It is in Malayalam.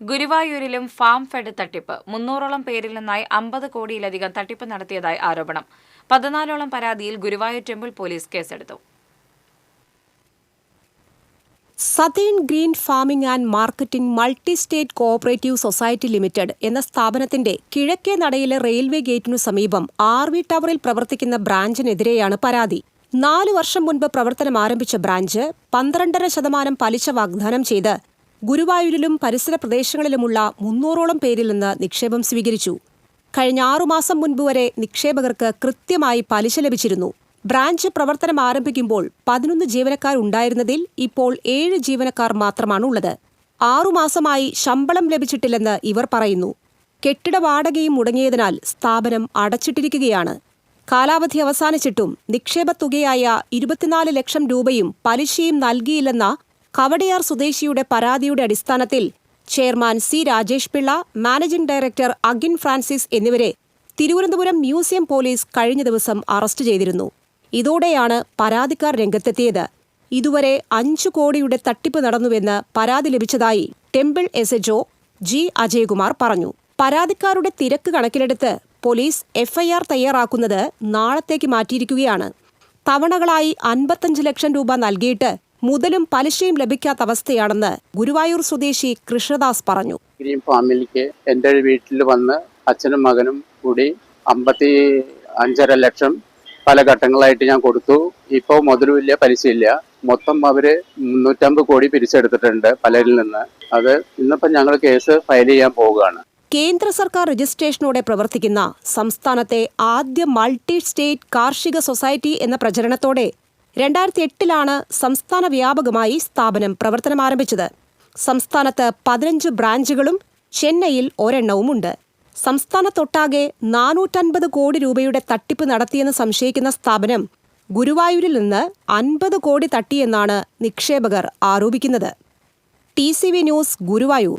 ഗുരുവായൂരിലും ഫാം ഫെഡ് തട്ടിപ്പ്. മുന്നൂറോളം പേരിൽ നിന്നായി അമ്പത് കോടിയിലധികം തട്ടിപ്പ് നടത്തിയതായി ആരോപണം. പതിനാലോളം പരാതിയിൽ ഗുരുവായൂർ ടെമ്പിൾ പോലീസ് കേസെടുത്തു. Southern Green Farming and Marketing Multi State Cooperative Society Limited എന്ന സ്ഥാപനത്തിന്റെ കിഴക്കേ നടയിലെ റെയിൽവേ ഗേറ്റിനു സമീപം ആർ വി ടവറിൽ പ്രവർത്തിക്കുന്ന ബ്രാഞ്ചിനെതിരെയാണ് പരാതി. നാലു വർഷം മുൻപ് പ്രവർത്തനം ആരംഭിച്ച ബ്രാഞ്ച് പന്ത്രണ്ടര ശതമാനം പലിശ വാഗ്ദാനം ചെയ്ത് ഗുരുവായൂരിലും പരിസര പ്രദേശങ്ങളിലുമുള്ള മുന്നൂറോളം പേരിൽ നിന്ന് നിക്ഷേപം സ്വീകരിച്ചു. കഴിഞ്ഞ ആറുമാസം മുൻപ് വരെ നിക്ഷേപകർക്ക് കൃത്യമായി പലിശ ലഭിച്ചിരുന്നു. ബ്രാഞ്ച് പ്രവർത്തനം ആരംഭിക്കുമ്പോൾ പതിനൊന്ന് ജീവനക്കാരുണ്ടായിരുന്നതിൽ ഇപ്പോൾ ഏഴ് ജീവനക്കാർ മാത്രമാണുള്ളത്. ആറുമാസമായി ശമ്പളം ലഭിച്ചിട്ടില്ലെന്ന് ഇവർ പറയുന്നു. കെട്ടിട വാടകയും മുടങ്ങിയതിനാൽ സ്ഥാപനം അടച്ചിട്ടിരിക്കുകയാണ്. കാലാവധി അവസാനിച്ചിട്ടും നിക്ഷേപ തുകയായ ഇരുപത്തിനാല് ലക്ഷം രൂപയും പലിശയും നൽകിയില്ലെന്ന കവടയാർ സ്വദേശിയുടെ പരാതിയുടെ അടിസ്ഥാനത്തിൽ chairman C Rajesh Pillai managing director Agin Francis എന്നിവരെ തിരുവനന്തപുരം മ്യൂസിയം പോലീസ് കഴിഞ്ഞ ദിവസം അറസ്റ്റ് ചെയ്തിരുന്നു. ഇതോടെയാണ് പരാതിക്കാർ രംഗത്തെത്തിയത്. ഇതുവരെ അഞ്ചു കോടിയുടെ തട്ടിപ്പ് നടന്നുവെന്ന് പരാതി ലഭിച്ചതായി temple S H O G Ajayakumar പറഞ്ഞു. പരാതിക്കാരുടെ തിരക്ക് കണക്കിലെടുത്ത് പോലീസ് എഫ്ഐആർ തയ്യാറാക്കുന്നത് നാളത്തേക്ക് മാറ്റിയിരിക്കുകയാണ്. തവണകളായി അൻപത്തഞ്ച് ലക്ഷം രൂപ നൽകിയിട്ട് മുതലും പലിശയും ലഭിക്കാത്ത അവസ്ഥയാണെന്ന് ഗുരുവായൂർ സ്വദേശി കൃഷ്ണദാസ് പറഞ്ഞു. ഗ്രീൻ ഫാമിലിക്ക് എന്റെ വീട്ടിൽ വന്ന് അച്ഛനും മകനും കൂടി അമ്പത്തി അഞ്ചര ലക്ഷം പല ഘട്ടങ്ങളായിട്ട് ഞാൻ കൊടുത്തു. ഇപ്പോൾ മുതലുമില്ല പലിശയില്ല മൊത്തം അവർ മുന്നൂറ്റമ്പത് കോടി പിരിച്ചെടുത്തിട്ടുണ്ട് പലരിൽ നിന്ന്. അത് ഇന്നിപ്പോ ഞങ്ങൾ കേസ് ഫയൽ ചെയ്യാൻ പോവുകയാണ്. കേന്ദ്ര സർക്കാർ രജിസ്ട്രേഷനോടെ പ്രവർത്തിക്കുന്ന സംസ്ഥാനത്തെ ആദ്യ മൾട്ടി സ്റ്റേറ്റ് കാർഷിക സൊസൈറ്റി എന്ന പ്രചരണത്തോടെ രണ്ടായിരത്തി എട്ടിലാണ് സംസ്ഥാന വ്യാപകമായി സ്ഥാപനം പ്രവർത്തനം ആരംഭിച്ചത് സംസ്ഥാനത്ത് പതിനഞ്ച് ബ്രാഞ്ചുകളും ചെന്നൈയിൽ ഒരെണ്ണവുമുണ്ട്. സംസ്ഥാനത്തൊട്ടാകെ നാനൂറ്റൻപത് കോടി രൂപയുടെ തട്ടിപ്പ് നടത്തിയെന്ന് സംശയിക്കുന്ന സ്ഥാപനം ഗുരുവായൂരിൽ നിന്ന് അൻപത് കോടി തട്ടിയെന്നാണ് നിക്ഷേപകർ ആരോപിക്കുന്നത്. T news Guruvayur.